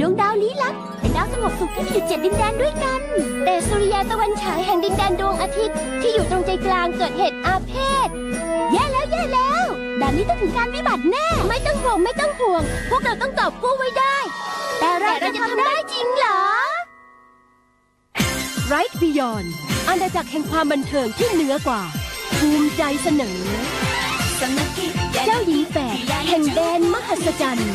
ดวงดาวลี้ลับเป็นดาวสงบสุขที่มีอยู่เจ็ดดินแดนด้วยกัน แต่สุริยาตะวันฉายแห่งดินแดนดวงอาทิตย์ที่อยู่ตรงใจกลางเกิดเหตุอาเพศ แย่แล้วแย่แล้วแบบนี้ต้องถึงการวิบัติแน่ ไม่ต้องห่วงไม่ต้องห่วง พวกเราต้องกอบกู้ไว้ได้ แต่เราจะทำได้จริงเหรอ Right Beyond อาณาจักรแห่งความบันเทิงที่เหนือกว่า ภูมิใจเสนอสมัคร เจ้าหญิงแฝดแห่งแดนมหัศจรรย์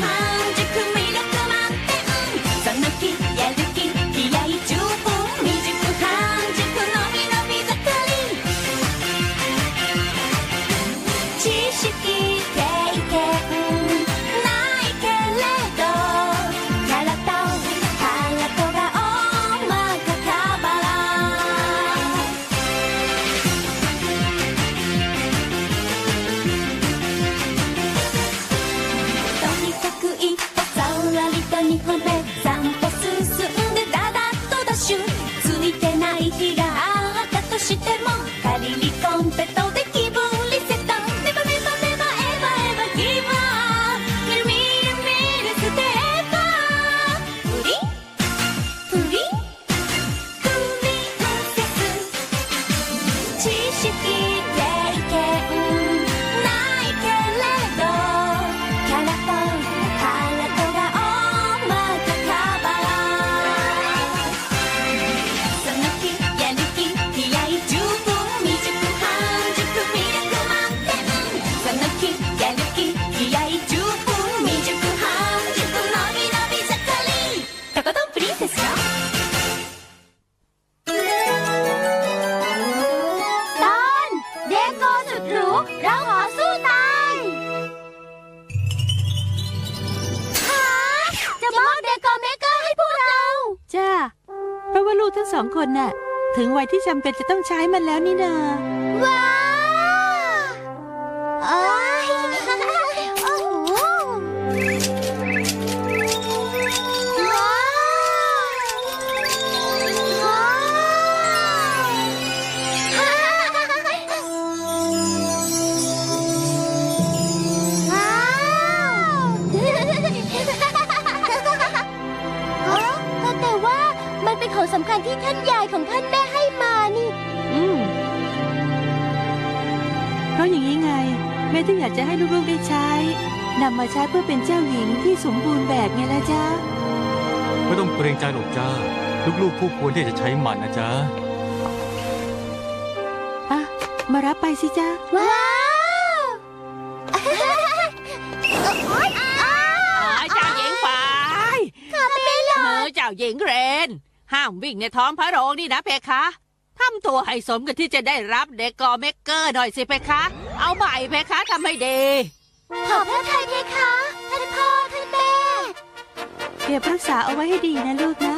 จำเป็นจะต้องใช้มันแล้วนี่นา ใช้เพื่อเป็นเจ้าหญิงที่สมบูรณ์แบบไงล่ะจ๊ะ ไม่ต้องเกรงใจหรอกจ้า ลูกๆคู่ควรที่จะใช้มันนะจ๊ะ อะ มารับไปสิจ๊ะ ว้าวโอ๊ยอ้าเจ้าหญิงฝ่ายคาเมลเออเจ้าหญิงเรน ห้ามวิ่งในท้องพระโรงนี่นะเพคะทำตัวให้สมกับที่จะได้รับเด็กกอเมกเกอร์หน่อยสิเพคะ เอาใหม่เพคะทำให้ดี ขอบพระทัยเพคะท่านพ่อท่านแม่ เก็บรักษาเอาไว้ให้ดีนะลูกนะ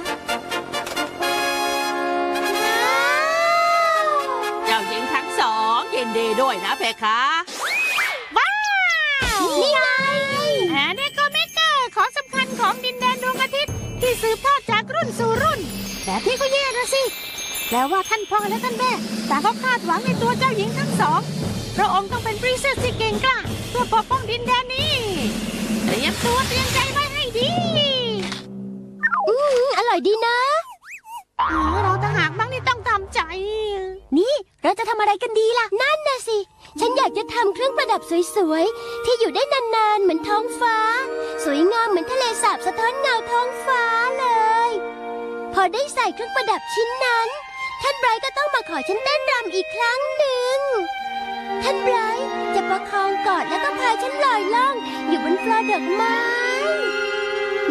เจ้าหญิงทั้งสองยินดีด้วยนะเพคะว้าวนี่ไงแหมเด็กกอเมกเกอร์ของสำคัญของดินแดนดวงอาทิตย์ที่สืบทอดจากรุ่นสู่รุ่นแบบนี้ก็แย่นะสิแปลว่าท่านพ่อและท่านแม่ต่างก็คาดหวังในตัวเจ้าหญิงทั้งสอง พระองค์ต้องเป็นปรินเซสที่เก่งกล้าเพื่อปกป้องดินแดนนี้เตรียมตัวเตรียมใจไว้ให้ดีอืมอร่อยดีนะ เออเราต่างหากบ้างนี่ต้องทำใจ นี่เราจะทำอะไรกันดีล่ะ นั่นน่ะสิ ฉันอยากจะทำเครื่องประดับสวยๆ ที่อยู่ได้นานๆ เหมือนท้องฟ้า สวยงามเหมือนทะเลสาบสะท้อนเงาท้องฟ้าเลย พอได้ใส่เครื่องประดับชิ้นนั้น ท่านไบรท์ก็ต้องมาขอฉันเต้นรำอีกครั้งหนึ่ง ท่านไบรท์จะประคองกอดแล้วก็พาฉันลอยล่อง อยู่บนฟลอร์ดอกไม้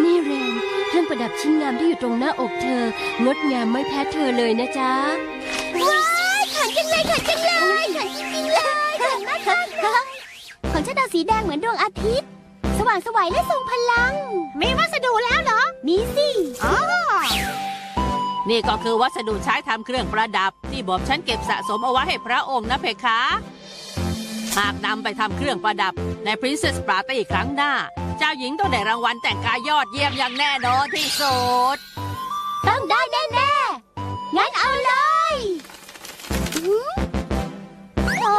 นี่เรนเครื่องประดับชิ้นงามที่อยู่ตรงหน้าอกเธอ งดงามไม่แพ้เธอเลยนะจ๊ะ ว้ายขันจังเลยขันจังเลยขันจริงๆเลยขันมากเลยของฉันเอาสีแดงเหมือนดวงอาทิตย์ สว่างสวยและทรงพลัง มีวัสดุแล้วเหรอ มีสินี่ก็คือวัสดุใช้ทำเครื่องประดับ ที่บอมฉันเก็บสะสมเอาไว้ให้พระองค์นะเพคะ หากนำไปทำเครื่องประดับใน Princess Party ครั้งหน้า เจ้าหญิงต้องได้รางวัลแต่งกายยอดเยี่ยมอย่างแน่นอนที่สุด ต้องได้แน่ๆงั้นเอาเลยหืมโอ้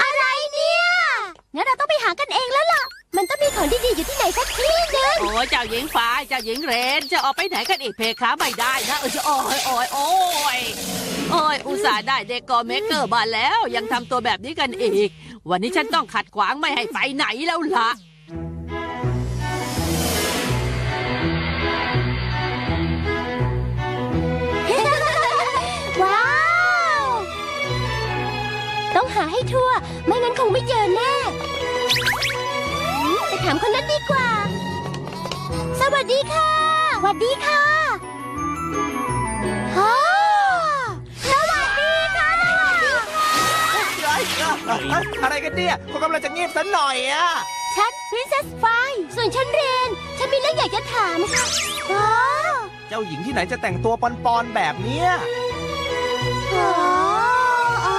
อะไรเนี่ย งั้นเราต้องไปหากันเองแล้วล่ะ มันต้องมีของดีๆอยู่ที่ไหนสักที่หนึงโอ้ยเจ้าหญิงฟ้าเจ้าหญิงเรนจะออกไปไหนกันอีกเพคะไม่ได้นะเออจะโอ้ยโอ้ยโอ้ยโอ้ยอุตส่าห์ได้เด็กกอเมเกอร์มาแล้ว ยังทำตัวแบบนี้กันอีก วันนี้ฉันต้องขัดขวางไม่ให้ไปไหนแล้วล่ะ ว้าว ต้องหาให้ทั่ว ไม่งั้นคงไม่เจอแน่ ถามคนนั้นดีกว่า สวัสดีค่ะ สวัสดีค่ะฮ่าสวัสดีค่ะ สวัสดีค่ะ อะไรกันเนี่ยเขากำลังจะเงียบสันหน่อยอะฉัน Princess f i ส่วนฉันเรน ฉันมีเรื่องอยากจะถามค่ะอ๋อเจ้าหญิงที่ไหนจะแต่งตัวปอนๆแบบเนี้ยอ๋ออ๋อ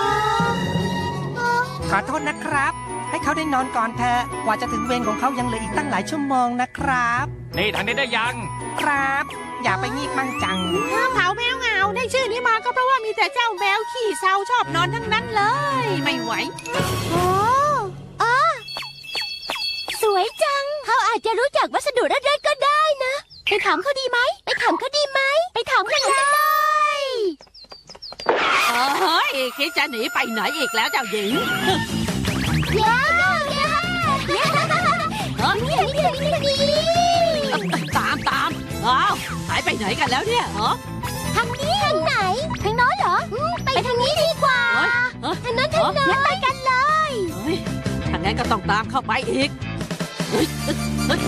อ๋อขอโทษนะครับ ให้เขาได้นอนก่อนเถอะกว่าจะถึงเวรของเขายังเหลืออีกตั้งหลายชั่วโมงนะครับ นี่ทางนี้ได้ยัง ครับ อย่าไปงีกมั่งจังถ้าเผาแมวเหงาได้ชื่อนี้มาก็เพราะว่ามีแต่เจ้าแมวขี้เศร้าชอบนอนทั้งนั้นเลย ไม่ไหวโอ้อ๋อสวยจัง เขาอาจจะรู้จักวัสดุแรกๆก็ได้นะ ไปถามเขาดีไหม ไปถามเขาดีไหม ไปถามเขากันเลยเฮ้ยคิดจะหนีไปไหนอีกแล้วเจ้าหญิง ตามตามอ้าวหายไปไหนกันแล้วเนี่ยเหรอทางนี้ทางไหนทางโน้นเหรออืมไปทางนี้ดีกว่าเฮ้ยเฮ้ยทางโน้นทางโน้นไปกันเลย เฮ้ยถ้างั้นก็ต้องตามเข้าไปอีกเฮ้ยเฮ้ยเฮ้ย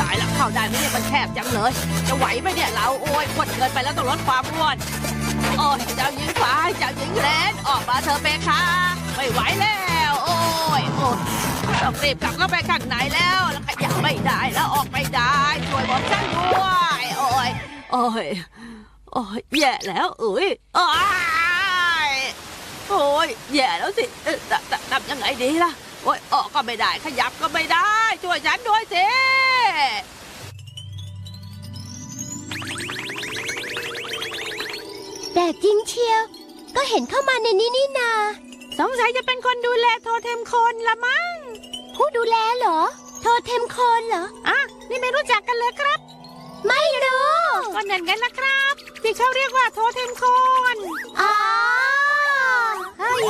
ตายแล้วเข้าได้ไหมเนี่ยมันแคบจังเลย จะไหวไหมเนี่ยเราโอ้ยอ้วนเกินไปแล้วต้องลดความอ้วนโอ้ยเจ้าหญิงฟ้าเจ้าหญิงแรนออกมาเธอะเปคะไม่ไหวแล้ว ยโอ้ยต้องรีบกลับเข้าไปข้างในแล้วแล้วขยับไม่ได้แล้วออกไม่ได้ ช่วยบอกฉันด้วยโอ้ยโอ้ยโอ้ยแย่แล้วเอ้ยโอ้ยโอ้ยแย่แล้วสิจะทำยังไงดีล่ะโอ้ยออกก็ไม่ได้ ขยับก็ไม่ได้ ช่วยฉันด้วยสิแปลกจริงเชียว ก็เห็นเข้ามาในนี้นี่นา สงสัยจะเป็นคนดูแลโทเทมโคนละมั้ง ผู้ดูแลเหรอ โทรเทมโคนเหรอ อะ นี่ไม่รู้จักกันเลยครับ ไม่รู้ก็นั่นกันละครับ ที่เขาเรียกว่าโทเทมโคนอ๋อเฮ้ย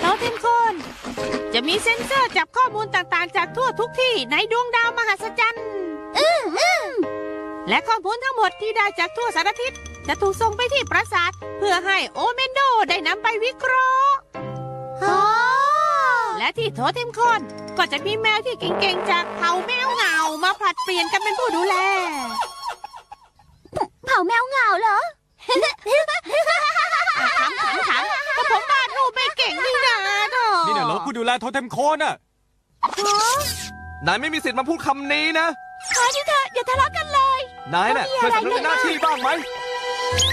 โทเทมโคนจะมีเซ็นเซอร์จับข้อมูลต่างๆ จากทั่วทุกที่ในดวงดาวมหัศจรรย์ อืมอืมและข้อมูลทั้งหมดที่ได้จากทั่วสารทิศ จะถูกส่งไปที่ปราสาทเพื่อให้โอเมนโดได้นำไปวิเคราะห์อ๋อและที่โทเทมโคนก็จะมีแมวที่เก่งๆจากเผ่าแมวเหงามาผลัดเปลี่ยนกันเป็นผู้ดูแล เผาแมวเหงาเหรอถามถามถามก็ผมวาดรูปไม่เก่งนี่นาเถอะนี่เนี่ยเหรอผู้ดูแลโทเทมโคนอะนายไม่มีสิทธิ์มาพูดคำนี้นะ ขอทีเถอะอย่าทะเลาะกันเลย นายน่ะก็เคมียอะไรสำนึกในหน้าที่บ้างไหม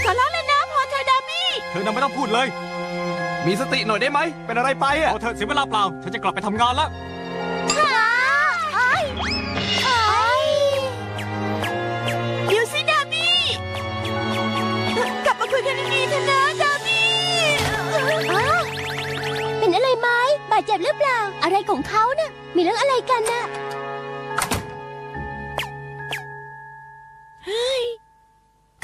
ขอร้องแล้วนะพอเธอดามี่ เธอน่ะไม่ต้องพูดเลยมีสติหน่อยได้ไหม เป็นอะไรไปอะเอาเธอะเสียเวลาเปล่า ฉันจะกลับไปทำงานแล้วขาไอ้ไอ้อยู่สิดามี่กลับมาคุยกันดีๆเถอะนะดามี่เป็นอะไรไหมบาดเจ็บหรือเปล่า อะไรของเขาน่ะ มีเรื่องอะไรกันน่ะ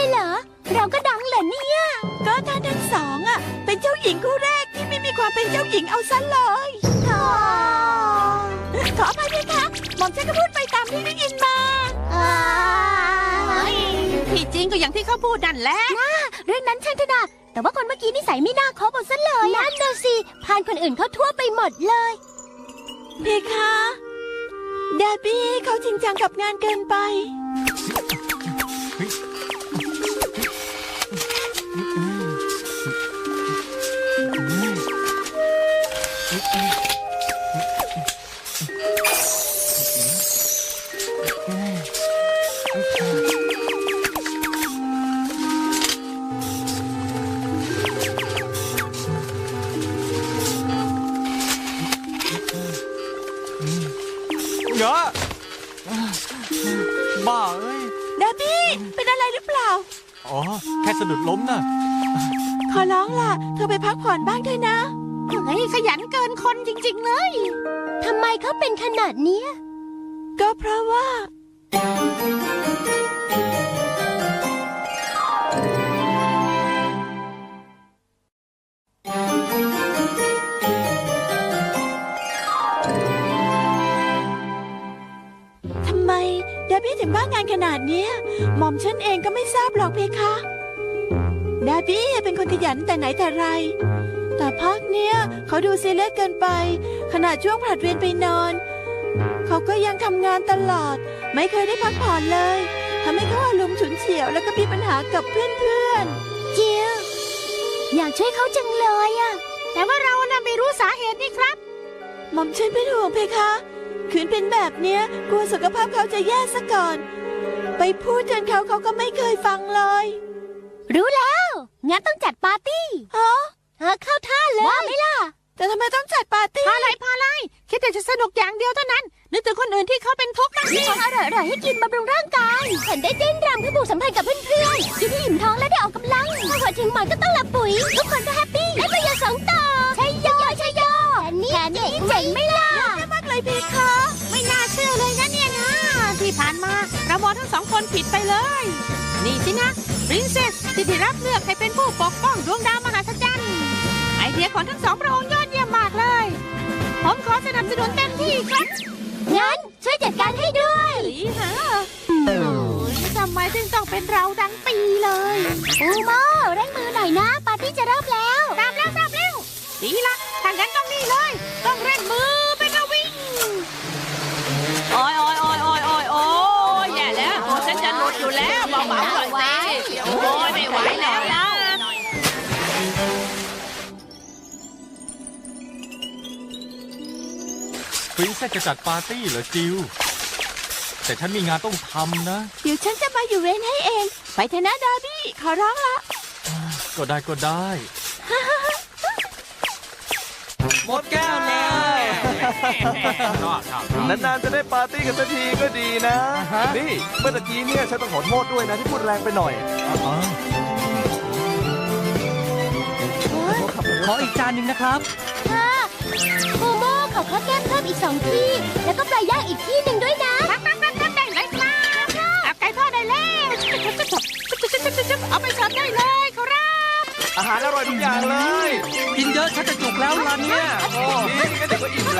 เลยเหรอ เราก็ดังเหรอเนี่ย ก็ท่านทั้งสองอะ เป็นเจ้าหญิงคู่แรกที่ไม่มีความเป็นเจ้าหญิงเอาซะเลยขอขออภัยด้วยค่ะหม่อมฉันก็พูดไปตามที่ได้ยินมาที่จริงก็อย่างที่เขาพูดนั่นแหละเรื่องนั้นช่างเถอะนะแต่ว่าคนเมื่อกี้นิสัยไม่น่าคบเอาซะเลยนั่นน่ะสิผ่านคนอื่นเขาทั่วไปหมดเลยเพคะดาบี้เขาจริงจังกับงานเกินไป บ้าเอ้ยดาบี้เป็นอะไรหรือเปล่า อ๋อ แค่สะดุดล้มน่ะ ขอร้องล่ะ เธอไปพักผ่อนบ้างเถอะนะเฮ้ยขยันเกินคนจริง ๆ เลยทำไมเขาเป็นขนาดเนี้ยก็เพราะว่า พี่ถึงบ้างงานขนาดเนี้ยหม่อมฉันเองก็ไม่ทราบหรอกเพคะดาบี้เป็นคนขยันแต่ไหนแต่ไร แต่พักเนี้ยเขาดูซีเรียสเกินไป ขณะช่วงผลัดเวรไปนอน เขาก็ยังทำงานตลอด ไม่เคยได้พักผ่อนเลยทำให้เขาอารมณ์ฉุนเฉียวแล้วก็มีปัญหากับเพื่อนๆ เจียวอยากช่วยเขาจังเลยอะแต่ว่าเราน่ะไม่รู้สาเหตุนี่ครับ หม่อมฉันเป็นห่วงเพคะ ขืนเป็นแบบเนี้ยกลัวสุขภาพเขาจะแย่ซะก่อน ไปพูดจนเขาเขาก็ไม่เคยฟังเลย รู้แล้ว งั้นต้องจัดปาร์ตี้เฮอเออเข้าท่าเลยว่าไม่ล่ะ แต่ทำไมต้องจัดปาร์ตี้พาอะไรพาไรคิดแต่จะสนุกอย่างเดียวเท่านั้น นึกถึงคนอื่นที่เขาเป็นทุกข์นะมีของอร่อยๆให้กินบำรุงร่างกายฉันได้เต้นรำเพื่อผูกสัมพันธ์กับเพื่อนๆกินให้อิ่มท้องและได้ออกกำลังพอเชียงใหม่ก็ต้องหลับปุ๋ยทุกคนก็แฮปปี้และประโยชน์สองต่อใช่ย่อใช่ย่อแค่นี้เจ๋งไม่ล่ะน่ารักมากเลยพี่ค่ะ ทั้งสองคนผิดไปเลย นี่สินะปรินเซสที่ได้รับเลือกให้เป็นผู้ปกป้องดวงดาวมหาศจันทร์ไอเดียของทั้งสองพระองค์ยอดเยี่ยมมากเลย ผมขอสนับสนุนเต็มที่ครับงั้นช่วยจัดการให้ด้วยหรือฮะทำไมถึงต้องเป็นเราดังปีเลยอูโมเร่งมือหน่อยนะ ปาร์ตี้จะเริ่มแล้วตามแล้วตามแล้วดีละทางนั้นต้องนี่เลย ต้องเร่งมือ เหน่โอ้ยไม่ไหวแล้วนรีเซจะจัดปาร์ตี้เหรอจิว แต่ฉันมีงานต้องทำนะ เดี๋ยวฉันจะมาอยู่เวนให้เอง ไปเถอะนะดาร์บี้ ขอร้องละ ก็ได้ก็ได้ หมดแก้วแล้ว นานๆจะได้ปาร์ตี้กันสักทีก็ดีนะนี่เมื่อตะกี้เนี่ยฉันต้องขอโทษด้วยนะที่พูดแรงไปหน่อยขออีกจานหนึ่งนะครับค่ะโมโมขอข้าวแก้มเพิ่มอีกสองที่ แล้วก็ปลาย่างอีกที่หนึ่งด้วยนะได้เลยคไก่ทอดได้แล้วเอาไปสับได้เลยครับ อาหารอร่อยทุกอย่างเลย กินเยอะชันจะจุกแล้วล่ะเนี่ยโอ้ยนี่ยวก็อิ่มแล้ว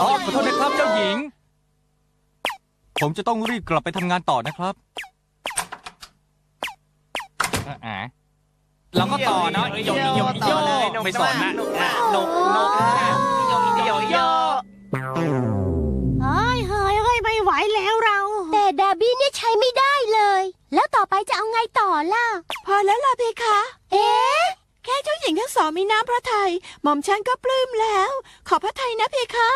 อ๋อขอโทษนะครับเจ้าหญิง ผมจะต้องรีบกลับไปทำงานต่อนะครับอ่าเราก็ต่อเนาะอีโยอีโยอโยไม่สอนนะนกนกนกอีโยอีโยอีโย ไม่ไหวแล้วเรา แต่ดาบี้เนี่ยใช้ไม่ได้เลย แล้วต่อไปจะเอาไงต่อล่ะ พอแล้วล่ะเพคะ เอ๊ะ แค่เจ้าหญิงทั้งสองมีน้ำพระทัยหม่อมฉันก็ปลื้มแล้ว ขอพระทัยนะเพคะ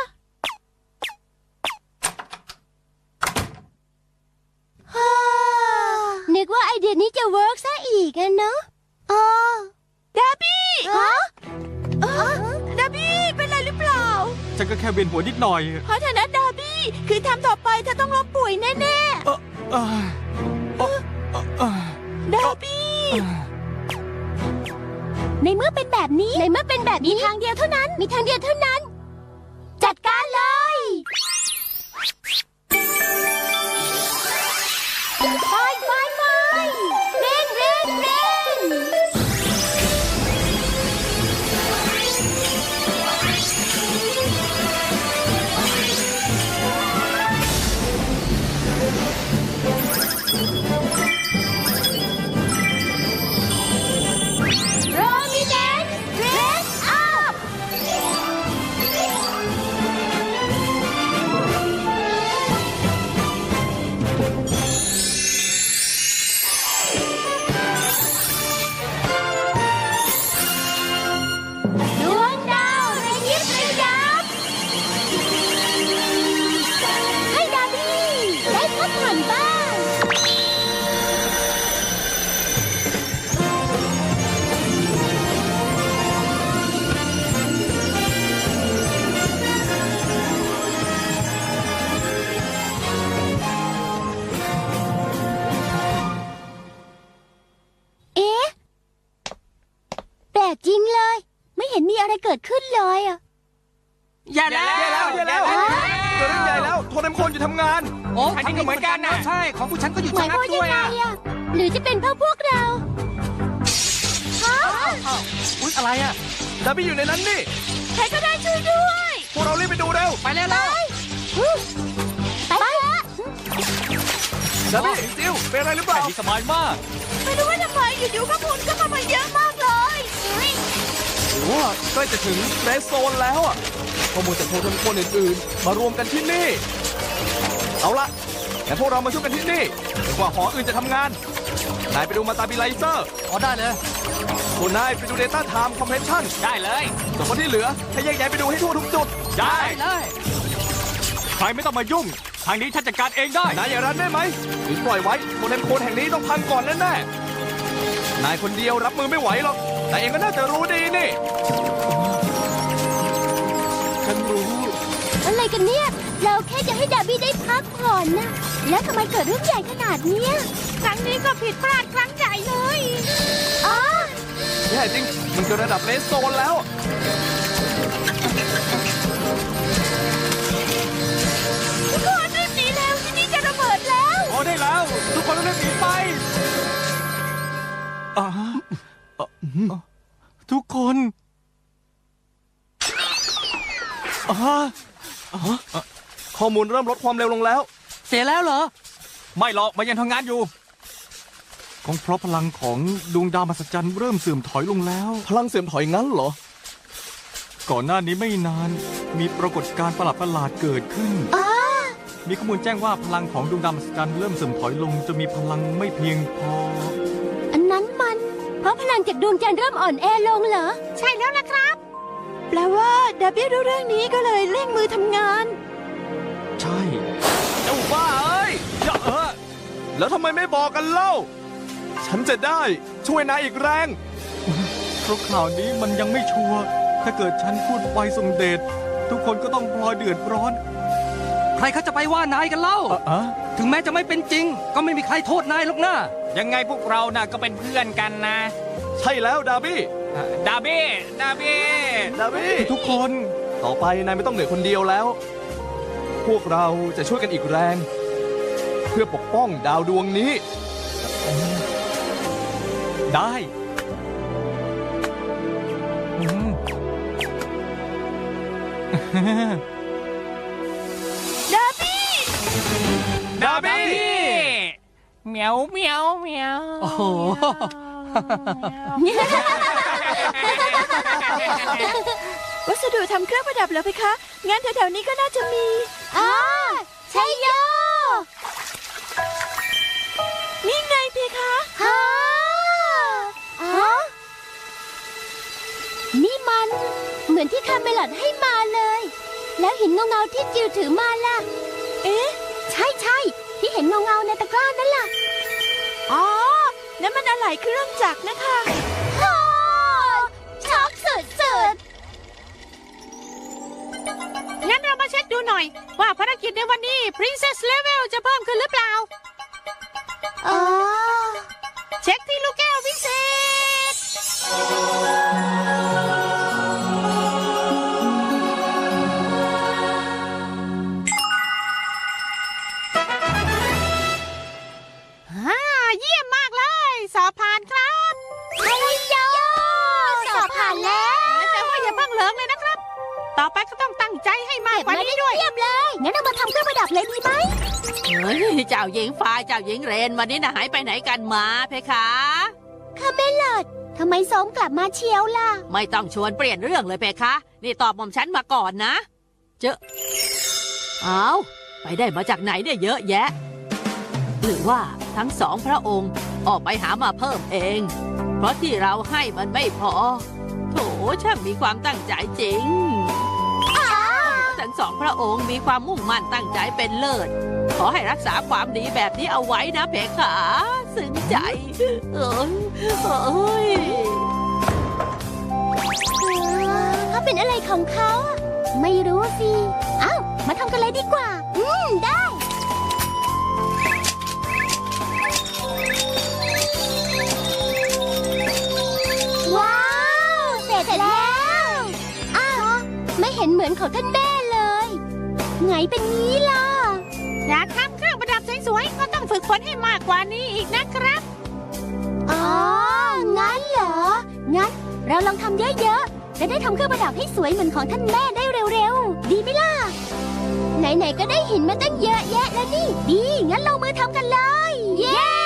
ฮ่านึกว่าไอเดียนี้จะเวิร์กซะอีกอะเนาะอ๋อดาบี้ฮะเออดาบี้เป็นไรหรือเปล่า ฉันก็แค่เวียนหัวนิดหน่อย เพราะเธอนะดาบี้ คือทำต่อไปเธอต้องล้มป่วยแน่เอ่อเอ่อเอ่อเอ่อๆดาบี้ ในเมื่อเป็นแบบนี้ ในเมื่อเป็นแบบนี้ มีทางเดียวเท่านั้น มีทางเดียวเท่านั้น จัดการเลย แล้วแย่แล้วแย่แล้วเกิดเรื่องใหญ่แล้วโทรน้ำคนอยู่ทำงาน โอ้ทางนี้ก็เหมือนกันนะใช่ ของผู้ฉันก็อยู่หชมายนะความด้ยัวยงไงอะอะหรือจะเป็นเพราะพวกเราฮะอุ๊ยอะไรอะดาบี้อยู่ในนั้นนี่ใครก็ได้ช่วยด้วยพวกเรารีบไปดูเร็วไปแล้วแล้วไปละดาบี้จิวเป็นอะไรหรือเปล่านี่สบายมากไม่รู้ว่าทำไมอยู่ๆก็พุ่นก็เข้ามาเยอะมากเลย โอ้ใกล้จะถึงเรสโซนแล้วอะ ข้อมูลจากโทรทัศน์คนอื่นๆ มารวมกันที่นี่ เอาละงั้นพวกเรามาช่วยกันที่นี่จนกว่าหออื่นจะทำงาน นายไปดูมาตาบิไลเซอร์อ๋อได้เลยส่วนนายไปดู Data Time Compression ได้เลยส่วนคนที่เหลือให้แยกย้ายไปดูให้ทั่วทุกจุด ได้ ได้เลยใครไม่ต้องมายุ่ง ทางนี้ฉันจัดการเองได้ นายอย่ารันได้ไหมหรือปล่อยไว้โทเทมโคนแห่งนี้ต้องพังก่อนแน่ๆนายคนเดียวรับมือไม่ไหวหรอก แต่เองก็น่าจะรู้ดีนี่ฉัน กันเนี่ย เราแค่จะให้ดาบี้ได้พักผ่อนนะ แล้วทำไมเกิดเรื่องใหญ่ขนาดเนี้ยครั้งนี้ก็ผิดพลาดครั้งใหญ่เลยอ๋อแย่จริง มันเกินระดับเลสโซนแล้ว ทุกคนรีบหนีแล้วที่นี่จะระเบิดแล้วพอได้แล้ว ทุกคนต้องรีบหนีไปอ่าอะทุกคนอ่า ข้อมูลเริ่มลดความเร็วลงแล้ว เสียแล้วเหรอ ไม่หรอกมันยังทำงานอยู่คงเพราะพลังของดวงดาวมหัศจรรย์เริ่มเสื่อมถอยลงแล้ว พลังเสื่อมถอยงั้นเหรอ ก่อนหน้านี้ไม่นานมีปรากฏการณ์ประหลาดประหลาดๆเกิดขึ้นอ๋อมีข้อมูลแจ้งว่าพลังของดวงดาวมหัศจรรย์เริ่มเสื่อมถอยลงจะมีพลังไม่เพียงพอ อันนั้นมัน เพราะพลังจากดวงจันทร์เริ่มอ่อนแอลงเหรอ ใช่แล้วล่ะครับ แปลว่าดาบี้รู้เรื่องนี้ก็เลยเร่งมือทำงาน ใช่ เจ้าบ้าเอ้ยอย่าเออแล้วทำไมไม่บอกกันเล่า ฉันจะได้ช่วยนายอีกแรง เพราะข่าวนี้มันยังไม่ชัวร์ถ้าเกิดฉันพูดไปส่งเดชทุกคนก็ต้องพลอยเดือดร้อนใครเขาจะไปว่านายกันเล่าอะถึงแม้จะไม่เป็นจริง ก็ไม่มีใครโทษนายหรอกนะยังไงพวกเราน่ะก็เป็นเพื่อนกันนะ ใช่แล้วดาบี้ ดาเบ้ดาเบ้ดาบี้ทุกคนต่อไปนายไม่ต้องเหนื่อยคนเดียวแล้ว พวกเราจะช่วยกันอีกแรง เพื่อปกป้องดาวดวงนี้ ได้อืมดาบี้ดาบี้เหมียวเหมียวเหมียวโอ้โห วัสดุทำเครื่องประดับเหรอเพคะ งั้นแถวๆนี้ก็น่าจะมีอ๋อใช่โย นี่ไงเพคะฮะอ๋อนี่มัน เหมือนที่คาเมลอดให้มาเลย แล้วหินเงาๆที่จิวถือมาล่ะ เอ๊ะ ใช่ใช่ที่เห็นเงาๆในตะกร้านั่นล่ะ อ๋อนั่นมันอะไหล่เครื่องจักรนะคะ ดูหน่อย ว่าภารกิจในวันนี้ Princess Level จะเพิ่มขึ้นหรือเปล่าๆอ๋อ เช็คที่ลูกแก้ววิเศษ หญิงเรนวันนี้น่ะหายไปไหนกันมาเพคะคาเมลอดทำไมสมกลับมาเชียวล่ะ ไม่ต้องชวนเปลี่ยนเรื่องเลยเพคะ นี่ตอบหม่อมฉันมาก่อนนะ เจอเอาไปได้มาจากไหนเนี่ยเยอะแยะ หรือว่าทั้งสองพระองค์ออกไปหามาเพิ่มเอง เพราะที่เราให้มันไม่พอ โถช่างมีความตั้งใจจริงทั้ง สองพระองค์มีความมุ่งมั่นตั้งใจเป็นเลิศ ขอให้รักษาความดีแบบนี้เอาไว้นะเพคะซึ้งใจ เออเอยเขาเป็นอะไรของเขาไม่รู้สิเอ้ามาทำกันเลยดีกว่า อืม ได้ ว้าว เสร็จแล้ว อ้าว ไม่เห็นเหมือนเขาท่านแม่ ไงเป็นงี้ล่ะ อยากทำเครื่องประดับสวยๆก็ต้องฝึกฝนให้มากกว่านี้อีกนะครับ อ๋อ งั้นเหรอ งั้นเราลองทำเยอะๆ จะได้ทำเครื่องประดับให้สวยเหมือนของท่านแม่ได้เร็วๆ ดีไหมล่ะ ไหนๆ ก็ได้หินมาตั้งเยอะแยะแล้วนี่ ดี งั้นลงมือทำกันเลย เย้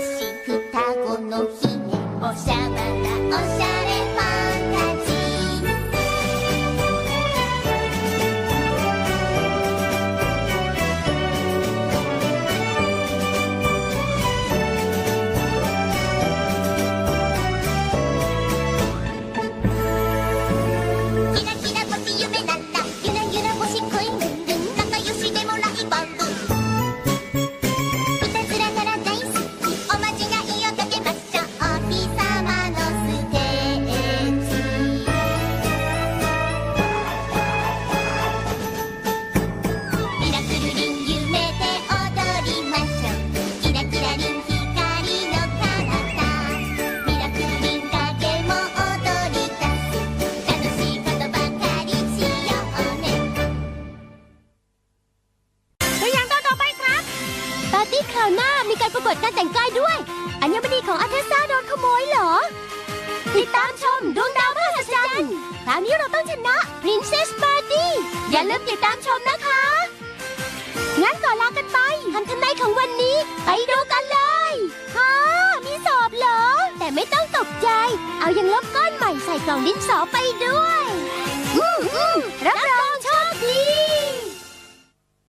し双子の姫おしゃまだおしゃま